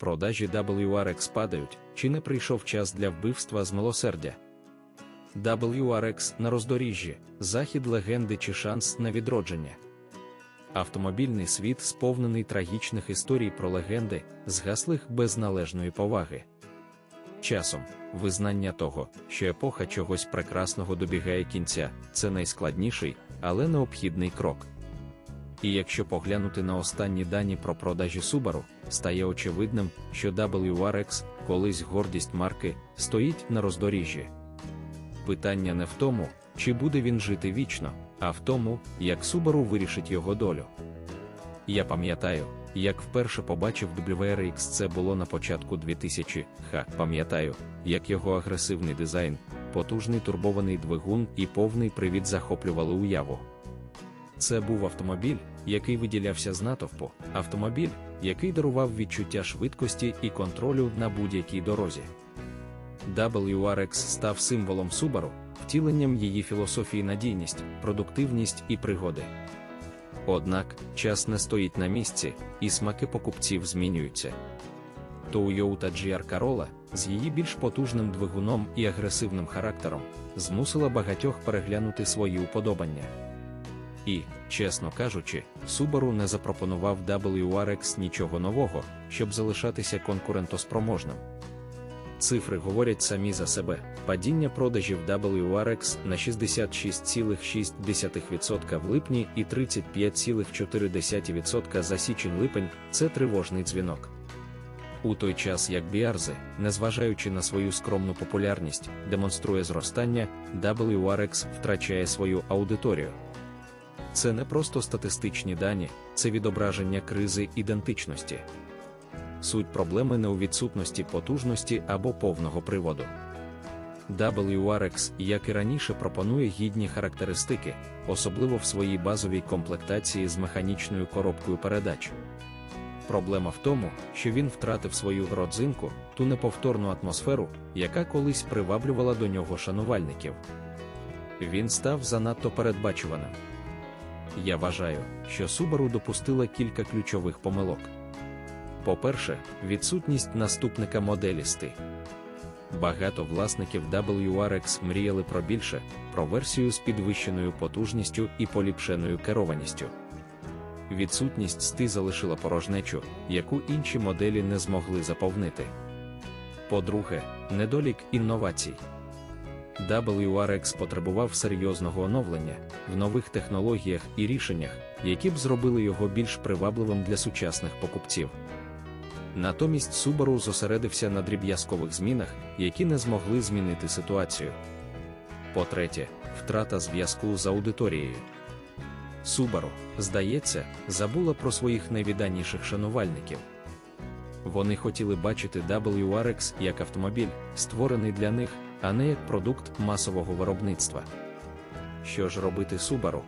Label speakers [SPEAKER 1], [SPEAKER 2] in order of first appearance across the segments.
[SPEAKER 1] продажі WRX падають, чи не прийшов час для вбивства з милосердя. WRX на роздоріжжі, захід легенди чи шанс на відродження. Автомобільний світ сповнений трагічних історій про легенди, згаслих без належної поваги. Часом, визнання того, що епоха чогось прекрасного добігає кінця, це найскладніший, але необхідний крок. І якщо поглянути на останні дані про продажі Subaru, стає очевидним, що WRX, колись гордість марки, стоїть на роздоріжжі. Питання не в тому, чи буде він жити вічно, а в тому, як Subaru вирішить його долю. Я пам'ятаю, як вперше побачив WRX це було на початку 2000 ха пам'ятаю, як його агресивний дизайн, потужний турбований двигун і повний привід захоплювали уяву. Це був автомобіль, який виділявся з натовпу, автомобіль, який дарував відчуття швидкості і контролю на будь-якій дорозі. WRX став символом Subaru, втіленням її філософії надійність, продуктивність і пригоди. Однак час не стоїть на місці, і смаки покупців змінюються. Toyota GR Corolla з її більш потужним двигуном і агресивним характером змусила багатьох переглянути свої уподобання. І, чесно кажучи, Subaru не запропонував WRX нічого нового, щоб залишатися конкурентоспроможним. Цифри говорять самі за себе. Падіння продажів WRX на 66,6% в липні і 35,4% за січень-липень це тривожний дзвінок. У той час як Біарзи, незважаючи на свою скромну популярність, демонструє зростання, WRX втрачає свою аудиторію. Це не просто статистичні дані, це відображення кризи ідентичності. Суть проблеми не у відсутності потужності або повного приводу. WRX, як і раніше, пропонує гідні характеристики, особливо в своїй базовій комплектації з механічною коробкою передач. Проблема в тому, що він втратив свою родзинку, ту неповторну атмосферу, яка колись приваблювала до нього шанувальників. Він став занадто передбачуваним. Я вважаю, що Subaru допустила кілька ключових помилок. По-перше, відсутність наступника моделі сти. Багато власників WRX мріяли про більше, про версію з підвищеною потужністю і поліпшеною керованістю. Відсутність сти залишила порожнечу, яку інші моделі не змогли заповнити. По-друге, недолік інновацій. WRX потребував серйозного оновлення в нових технологіях і рішеннях, які б зробили його більш привабливим для сучасних покупців. Натомість Subaru зосередився на дріб'язкових змінах, які не змогли змінити ситуацію. По-третє, втрата зв'язку з аудиторією. Subaru, здається, забула про своїх найвідданіших шанувальників. Вони хотіли бачити WRX як автомобіль, створений для них, а не як продукт масового виробництва. Що ж робити Subaru?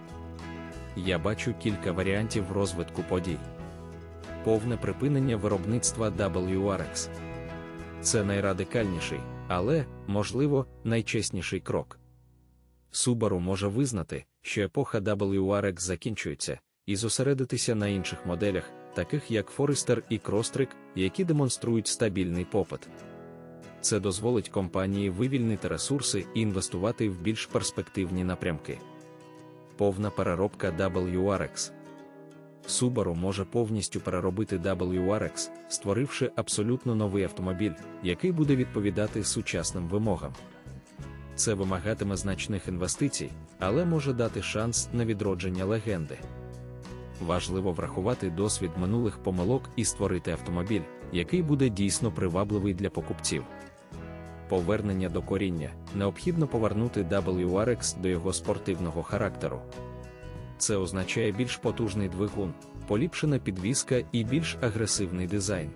[SPEAKER 1] Я бачу кілька варіантів розвитку подій. Повне припинення виробництва WRX. Це найрадикальніший, але, можливо, найчесніший крок. Subaru може визнати, що епоха WRX закінчується, і зосередитися на інших моделях, таких як Forester і Crosstrek, які демонструють стабільний попит. Це дозволить компанії вивільнити ресурси і інвестувати в більш перспективні напрямки. Повна переробка WRX. Subaru може повністю переробити WRX, створивши абсолютно новий автомобіль, який буде відповідати сучасним вимогам. Це вимагатиме значних інвестицій, але може дати шанс на відродження легенди. Важливо врахувати досвід минулих помилок і створити автомобіль, який буде дійсно привабливий для покупців. Повернення до коріння необхідно повернути WRX до його спортивного характеру. Це означає більш потужний двигун, поліпшена підвізка і більш агресивний дизайн.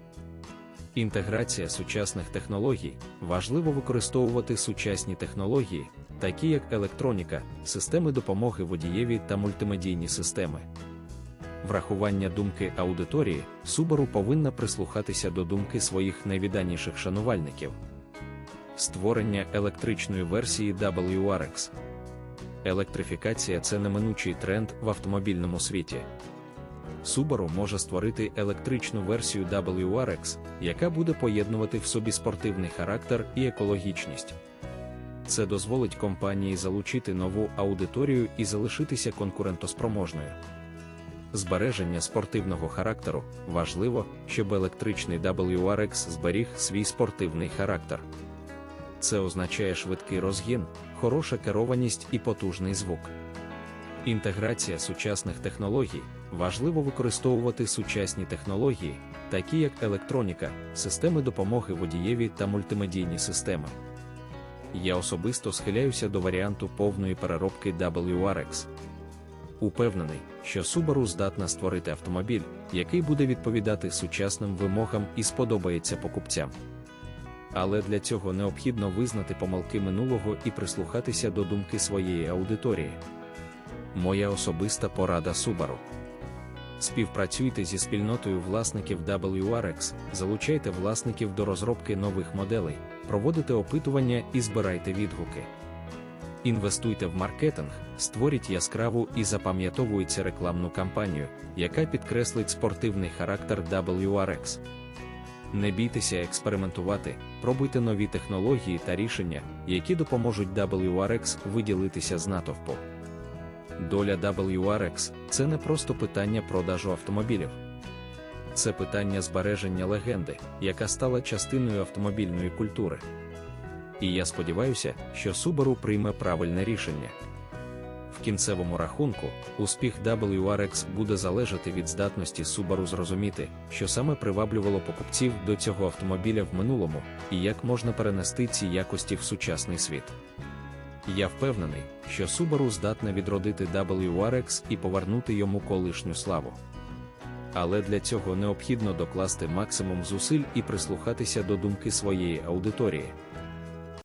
[SPEAKER 1] Інтеграція сучасних технологій важливо використовувати сучасні технології, такі як електроніка, системи допомоги водієві та мультимедійні системи. Врахування думки аудиторії Subaru повинна прислухатися до думки своїх найвідданіших шанувальників. Створення електричної версії WRX. Електрифікація це неминучий тренд в автомобільному світі. Subaru може створити електричну версію WRX, яка буде поєднувати в собі спортивний характер і екологічність. Це дозволить компанії залучити нову аудиторію і залишитися конкурентоспроможною. Збереження спортивного характеру важливо, щоб електричний WRX зберіг свій спортивний характер. Це означає швидкий розгін, хороша керованість і потужний звук. Інтеграція сучасних технологій важливо використовувати сучасні технології, такі як електроніка, системи допомоги водієві та мультимедійні системи. Я особисто схиляюся до варіанту повної переробки WRX. Упевнений, що Subaru здатна створити автомобіль, який буде відповідати сучасним вимогам і сподобається покупцям. Але для цього необхідно визнати помилки минулого і прислухатися до думки своєї аудиторії. Моя особиста порада Subaru. Співпрацюйте зі спільнотою власників WRX, залучайте власників до розробки нових моделей, проводите опитування і збирайте відгуки. Інвестуйте в маркетинг, створіть яскраву і запам'ятовується рекламну кампанію, яка підкреслить спортивний характер WRX. Не бійтеся експериментувати, пробуйте нові технології та рішення, які допоможуть WRX виділитися з натовпу. Доля WRX це не просто питання продажу автомобілів. Це питання збереження легенди, яка стала частиною автомобільної культури. І я сподіваюся, що Subaru прийме правильне рішення. В кінцевому рахунку, успіх WRX буде залежати від здатності Subaru зрозуміти, що саме приваблювало покупців до цього автомобіля в минулому, і як можна перенести ці якості в сучасний світ. Я впевнений, що Subaru здатна відродити WRX і повернути йому колишню славу. Але для цього необхідно докласти максимум зусиль і прислухатися до думки своєї аудиторії.